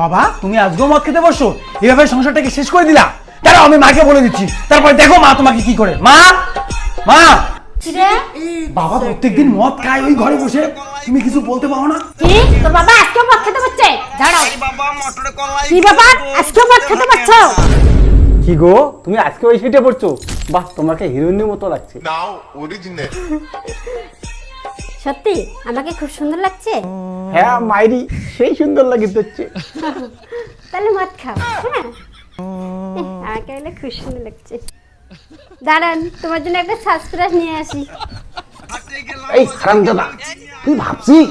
বাবা তুমি আজকেও মদ খেতে বসো। এভাবে সংসারটাকে শেষ করে দিলা। দাঁড়াও আমি মাকে বলে দিচ্ছি। তারপরে দেখো মা তোমাকে কি করে। মা! মা! বাবা প্রত্যেকদিন মদ খায় ওই ঘরে বসে। তুমি কিছু বলতে পারো না? কি? তোর বাবা আজকেও মদ খেতে পারছে দাঁড়াও। বাবা মটরে কলাই কি আজকেও মদ খেতে পারছ কি গো তুমি আজকে ওই সিটে পড়ছো? বাহ তোমাকে হিরোইনের মতো লাগছে। Now original. সত্যি? আমাকে খুব সুন্দর লাগছে? হ্যাঁ মাইরি সেই সুন্দর লাগিতে হচ্ছে তাহলে মদ খাও হ্যাঁ? আমাকে বলে খুব সুন্দর লাগছে। দাঁড়ান তোমার জন্য একটা সাসপ্রাইজ নিয়ে আসি। এই হারামজাদা তুই ভাবছিস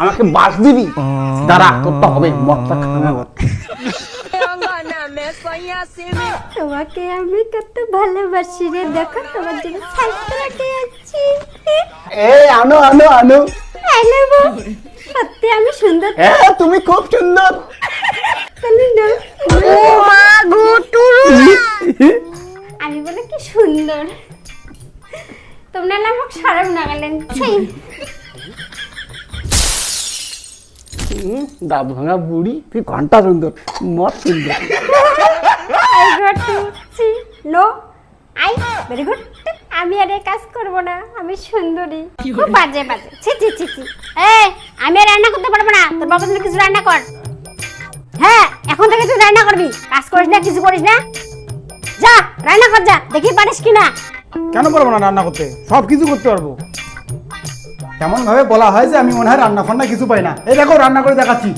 আমাকে বাস দিবি? দাঁড়া করতে হবে মদটা খাওয়া তোমাকে আমি কত ভালোবাসি রে। দেখো তোমার জন্য আসছি এই আনো আনো আনো। সত্যি আমি সুন্দর। হ্যাঁ তুমি খুব সুন্দর। আমি বলে কি সুন্দর। তোমরা না আমাকে সরম দাঁত ভাঙা বুড়ি তুই ঘণ্টা সুন্দর। মত সুন্দর। I got to see no I very good আমি আর এই কাজ করব না আমি সুন্দরী। খুব বাজে বাজে। ছি ছি ছি ছি। এই আমি আর রান্না করতে পারব না। তোর জন্য কিছু রান্না কর। হ্যাঁ এখন থেকে তুই রান্না করবি। কাজ করিস না কিছু করিস না। যা রান্না কর যা। দেখি পারিস কিনা কেন পারব না রান্না করতে? সব কিছু করতে পারব। এমন ভাবে বলা হয় যে আমি মনে হয় রান্না ফান্না কিছু পাই না। এই দেখো রান্না করে দেখাচ্ছি।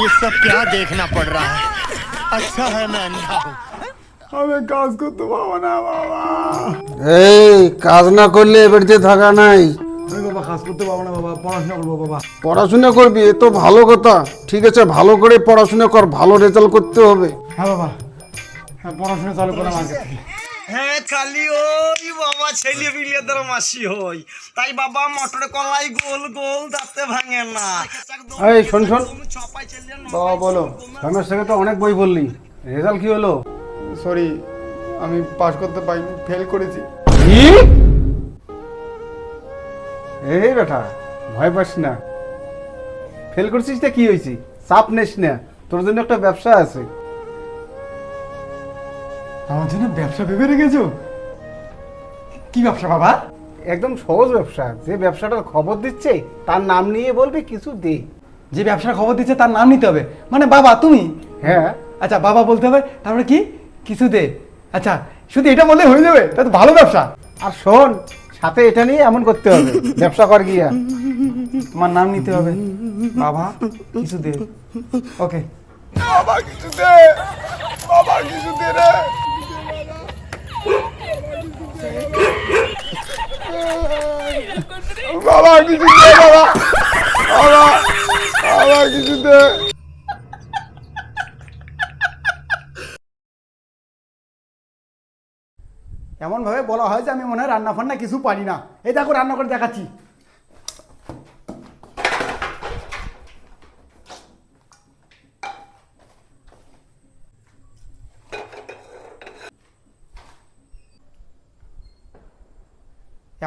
ये सब क्या देखना पड़ रहा है अच्छा है मैं अंधा हूँ আমি কাজ করতে পারবো না বাবা এই কাজ না করলে এ বাড়িতে থাকা নাই আমি বাবা কাজ করতে পারবো না বাবা পড়াশোনা করবো বাবা পড়াশোনা করবি এ তো ভালো কথা ঠিক আছে ভালো করে পড়াশোনা কর ভালো রেজাল্ট করতে হবে হ্যাঁ বাবা হ্যাঁ পড়াশোনা চালু করলাম আগে থেকে হ্যাঁ খালি ওই বাবা ছেলে তোর মাসি হই। তাই বাবা মটরে কলাই গোল গোল দাঁতে ভাঙে না। এই শোন শোন। বাবা বলো রমেশ থেকে তো অনেক বই বললি রেজাল্ট কি হলো? সরি আমি পাস করতে পারিনি ফেল করেছি। এই বেটা ভয় পাস না। ফেল করছিস তা কি হয়েছে? চাপ নিস না। তোর জন্য একটা ব্যবসা আছে। আমার জন্য ব্যবসা ভেবে রেখেছো? কি ব্যবসা বাবা? একদম সহজ ব্যবসা। যে ব্যবসাটার খবর দিচ্ছে তার নাম নিয়ে বলবে কিছু দে। যে ব্যবসার খবর দিচ্ছে তার নাম নিতে হবে। মানে বাবা তুমি? হ্যাঁ। আচ্ছা বাবা বলতে হবে তারপরে কি? কিছু দে। আচ্ছা শুধু এটা বললে হয়ে যাবে? তা তো ভালো ব্যবসা। আর শোন সাথে এটা নিয়ে এমন করতে হবে। ব্যবসা কর গিয়া। তোমার নাম নিতে হবে। বাবা কিছু দে। ওকে। বাবা কিছু দে। বাবা এমন ভাবে বলা হয় যে আমি মনে হয় রান্না ফান্না কিছু পারি না। এই দেখো রান্না করে দেখাচ্ছি।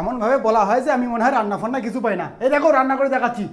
এমন ভাবে বলা হয় যে আমি মনে হয় রান্না ফান্না কিছু পাই না। এই দেখো, রান্না করে দেখাচ্ছি।